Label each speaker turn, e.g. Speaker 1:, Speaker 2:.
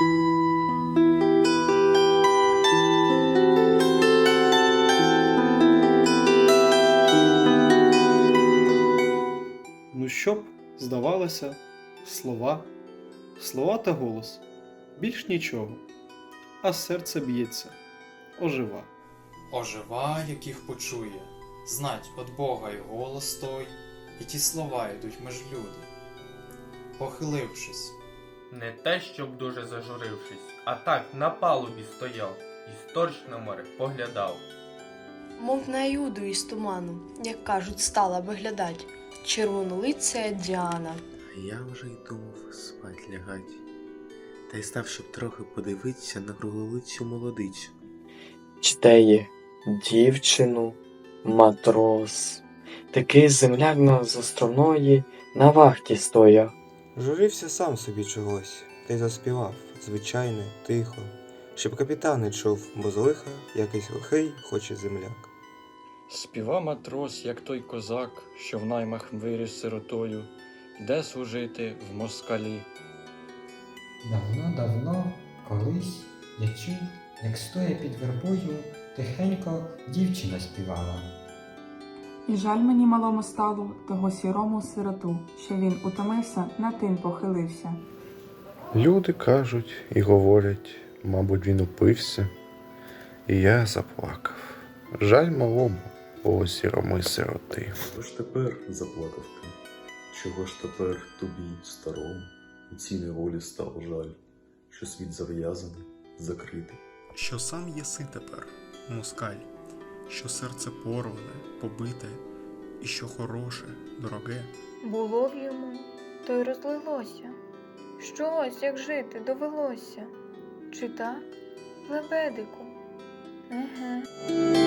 Speaker 1: Ну що б, здавалося, слова, слова та голос, більш нічого, а серце б'ється, ожива.
Speaker 2: Ожива, яких почує, знать от Бога й голос той, і ті слова йдуть меж люди. Похилившись,
Speaker 3: Не те, щоб дуже зажурившись, а так на палубі стояв і сторч на море поглядав.
Speaker 4: Мов на Юду із туману, як кажуть, стала виглядать червонолиця Діана.
Speaker 5: А я вже й думав спать лягать. Та й став, щоб трохи подивитися на круглолицю молодицю.
Speaker 6: чтеє дівчину, матрос. Такий земляк на застровної на вахті стояв.
Speaker 7: Журився сам собі чогось, та й заспівав, звичайне, тихо, щоб капітан не чув, бо з лиха якийсь лихий хоче земляк.
Speaker 8: Співа матрос, як той козак, що в наймах виріс сиротою, де служити в москалі.
Speaker 9: Давно-давно, колись я чув, як стоя під вербою, тихенько дівчина співала.
Speaker 10: І жаль мені малому стало того сірому сироту, що він утомився, на тин похилився.
Speaker 5: Люди кажуть і говорять, мабуть, він упився. І я заплакав. Жаль малому, о сірому сироти.
Speaker 11: Чого ж тепер заплакав ти? Чого ж тепер тобі, старому, у цій неволі стало жаль, що світ зав'язаний, закритий?
Speaker 12: що сам єси тепер, москаль, що серце порване, побите, і що хороше, дороге,
Speaker 13: Було в йому, то й розлилося. Що ось як жити довелося? Чи так, лебедику? Еге.